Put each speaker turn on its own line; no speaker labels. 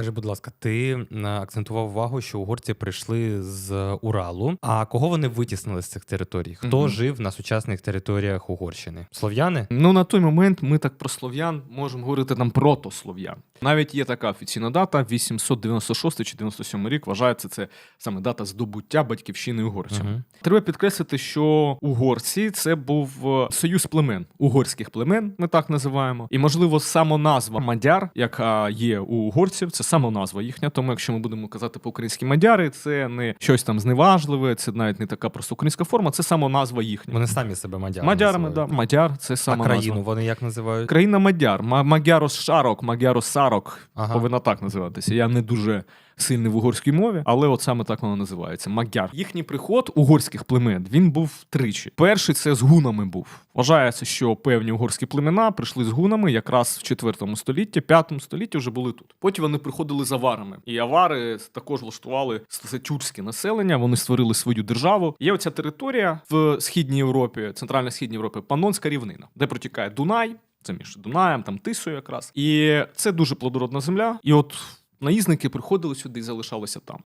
Скажи, будь ласка, ти акцентував увагу, що угорці прийшли з Уралу. А кого вони витіснили з цих територій? Хто
Мгм.
жив на сучасних територіях Угорщини? Слов'яни?
Ну на той момент ми так про слов'ян можемо говорити там протослов'ян. Навіть є така офіційна дата: 896 чи 97 рік. Вважається це саме дата здобуття батьківщини угорцям.
Мгм.
Треба підкреслити, що угорці це був е, союз племен, угорських племен, ми так називаємо. І можливо, самоназва мадяр, яка є у угорців, це самоназва їхня. Тому, якщо ми будемо казати по-українськи мадяри, це не щось там зневажливе, це навіть не така просто українська форма, це самоназва їхня.
Вони самі себе мадярами
Мадярами, да. Мадяр це
А країну вони як називають?
Країна Мадяр, Ма- Магярос Шарок, Магярос Сарок
Ага.
повинна так називатися. Я не дуже сильний в угорській мові, але от саме так вона називається. Magyar. Їхній приход угорських племен він був тричі. Перший це з гунами був. Вважається, що певні угорські племена прийшли з гунами якраз в 4 столітті, 5 столітті вже були тут. Потім вони приходили з аварами. І авари також влаштували тюркське населення. Вони створили свою державу. Є оця територія в східній Європі, центрально-східній Європі, Панонська рівнина, де протікає Дунай. Це між Дунаєм, там Тисою якраз. І це дуже плодородна земля. І от наїзники приходили сюди і залишалися там.